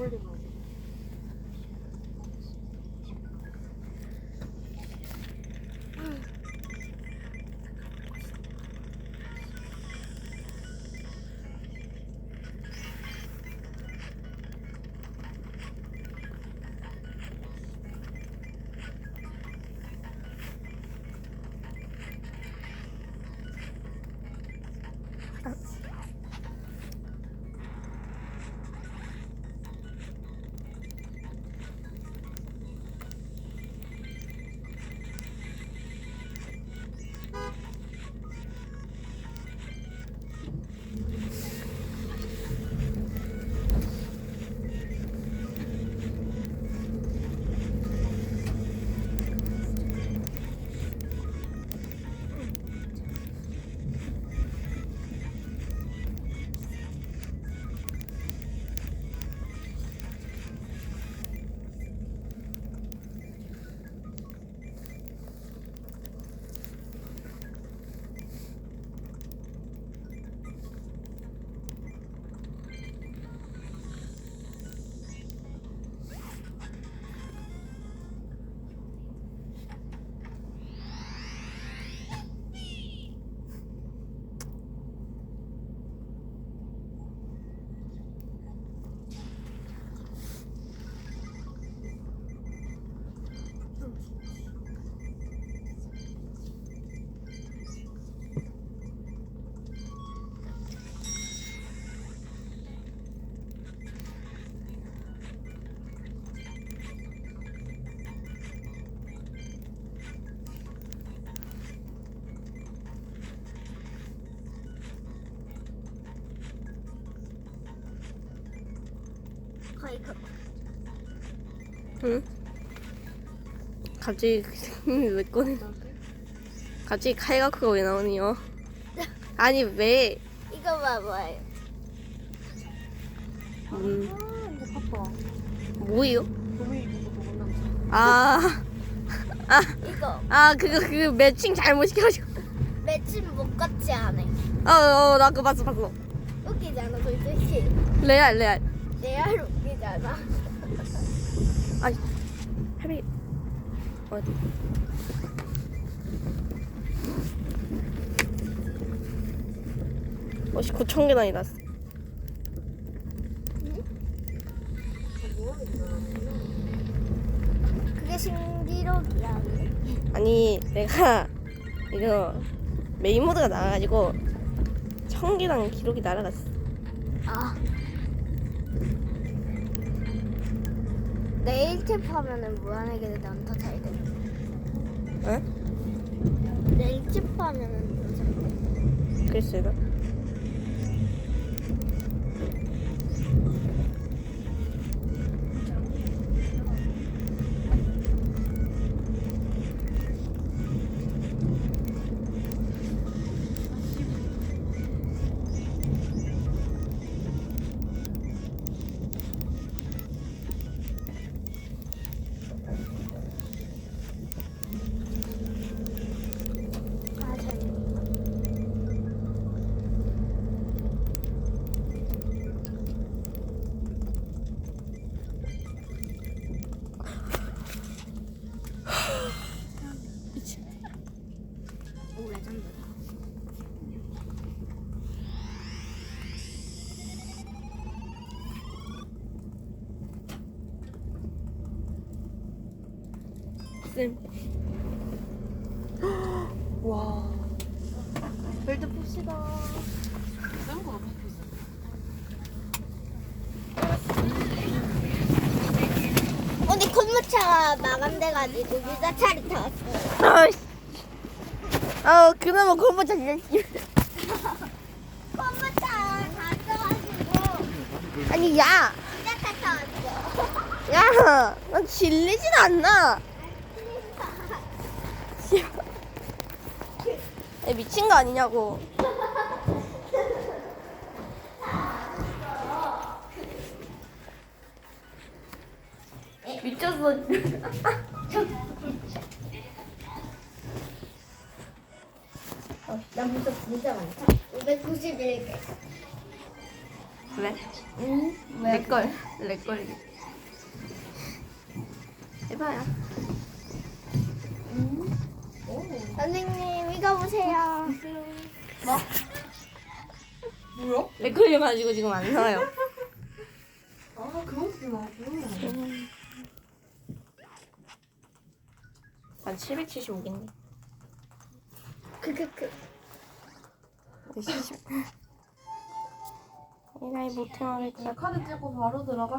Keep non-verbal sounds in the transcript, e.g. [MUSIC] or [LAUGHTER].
affordable. 응? 갑자기 왜 꺼내? 갑자기 카이가쿠가 왜 나오니요? 아니 왜? 이거 봐봐요. 음, 아. 뭐예요? 아, 아, 이거 아 그거 그 매칭 잘못 시켜가지고. 매칭 못 같지 않아. 어, 어, 나 그거 봤어, 봤어. 웃기잖아, 솔직히. 레알, 레알. 레알 웃기잖아. 아이, 해비 어디? 어씨 고천 계단이 났어. 그게 신기록이야. 아니 내가 이거 메인 모드가 나와가지고 천 계단 기록이 날아갔어. 아. 내일 팁하면은 무한하게 난더 잘 돼. 응? 내일 팁하면은 더잘 돼. 글쎄요. 쌤. [GASPS] 와. 벨트 어떻게 있어? 오늘 콤무차가 마감돼가지고 유자 차리 타왔어요. 아이씨. 아 그나마 잘 진짜. 콤무차 가져가지고 아니 야, 유자 차 타왔어. 야, 난 질리진 않나. 야, 미친 거 아니냐고. 미쳤어. 어, 나 문자 진짜 많다. 591개. 그래? 응? 내 걸, 내 걸. 해봐요. 선생님 이거 보세요. 뭐야? 내 걸려가지고 지금 안 나와요. 아, 그거구나. 난 775개인데. 크크크. 70. 이 나이 못해 말했다. 카드 찍고 바로 들어가.